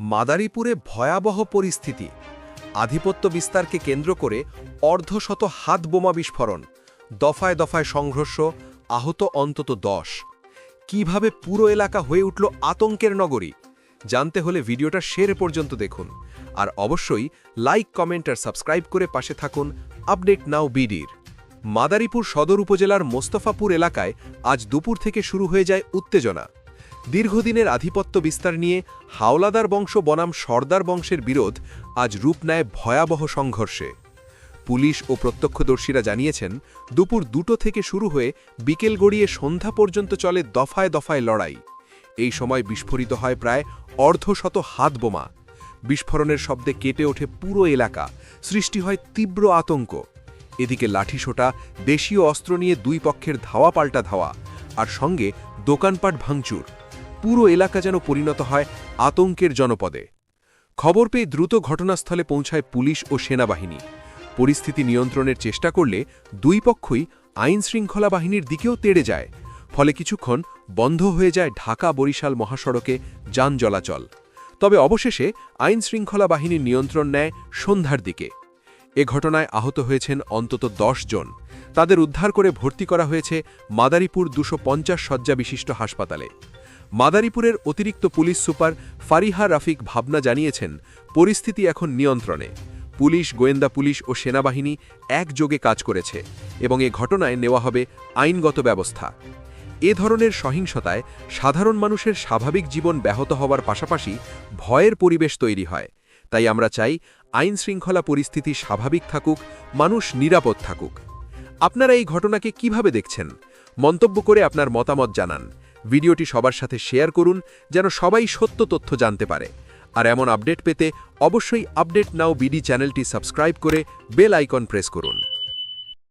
মাদারীপুরে ভয়াবহ পরিস্থিতি। আধিপত্য বিস্তারকে কেন্দ্র করে অর্ধশত হাত বোমা বিস্ফোরণ, দফায় দফায় সংঘর্ষ, আহত অন্তত দশ। কীভাবে পুরো এলাকা হয়ে উঠল আতঙ্কের নগরী, জানতে হলে ভিডিওটা শের পর্যন্ত দেখুন। আর অবশ্যই লাইক, কমেন্ট আর সাবস্ক্রাইব করে পাশে থাকুন আপডেট নাও বিডির। মাদারীপুর সদর উপজেলার মোস্তফাপুর এলাকায় আজ দুপুর থেকে শুরু হয়ে যায় উত্তেজনা। দীর্ঘদিনের আধিপত্য বিস্তার নিয়ে হাওলাদার বংশ বনাম সর্দার বংশের বিরোধ আজ রূপ নেয় ভয়াবহ সংঘর্ষে। পুলিশ ও প্রত্যক্ষদর্শীরা জানিয়েছেন, দুপুর দুটো থেকে শুরু হয়ে বিকেল গড়িয়ে সন্ধ্যা পর্যন্ত চলে দফায় দফায় লড়াই। এই সময় বিস্ফোরিত হয় প্রায় অর্ধশত হাত বোমা। বিস্ফোরণের শব্দে কেটে ওঠে পুরো এলাকা, সৃষ্টি হয় তীব্র আতঙ্ক। এদিকে লাঠিসোটা, দেশীয় অস্ত্র নিয়ে দুই পক্ষের ধাওয়া পাল্টা ধাওয়া, আর সঙ্গে দোকানপাট ভাঙচুর। পুরো এলাকা যেন পরিণত হয় আতঙ্কের জনপদে। খবর পেয়ে দ্রুত ঘটনাস্থলে পৌঁছায় পুলিশ ও সেনাবাহিনী। পরিস্থিতি নিয়ন্ত্রণের চেষ্টা করলে দুই পক্ষই আইন শৃঙ্খলা বাহিনীর দিকেও তেড়ে যায়। ফলে কিছুক্ষণ বন্ধ হয়ে যায় ঢাকা বরিশাল মহাসড়কে যান চলাচল। তবে অবশেষে আইন শৃঙ্খলা বাহিনীর নিয়ন্ত্রণ নেয় সন্ধ্যার দিকে। এ ঘটনায় আহত হয়েছেন অন্তত দশ জন। তাদের উদ্ধার করে ভর্তি করা হয়েছে মাদারীপুর দুশো পঞ্চাশ শয্যা বিশিষ্ট হাসপাতালে। মাদারীপুরের অতিরিক্ত পুলিশ সুপার ফারিহা রাফিক ভাবনা জানিয়েছেন, পরিস্থিতি এখন নিয়ন্ত্রণে। পুলিশ, গোয়েন্দা পুলিশ ও সেনাবাহিনী একযোগে কাজ করেছে এবং এ ঘটনায় নেওয়া হবে আইনগত ব্যবস্থা। এ ধরনের সহিংসতায় সাধারণ মানুষের স্বাভাবিক জীবন ব্যাহত হওয়ার পাশাপাশি ভয়ের পরিবেশ তৈরি হয়। তাই আমরা চাই আইন শৃঙ্খলা পরিস্থিতি স্বাভাবিক থাকুক, মানুষ নিরাপদ থাকুক। আপনারা এই ঘটনাকে কীভাবে দেখছেন? মন্তব্য করে আপনার মতামত জানান। ভিডিওটি সবার সাথে শেয়ার করুন যেন সবাই সত্য তথ্য জানতে পারে। আর এমন আপডেট পেতে অবশ্যই আপডেট নাও বিডি চ্যানেলটি সাবস্ক্রাইব করে বেল আইকন প্রেস করুন।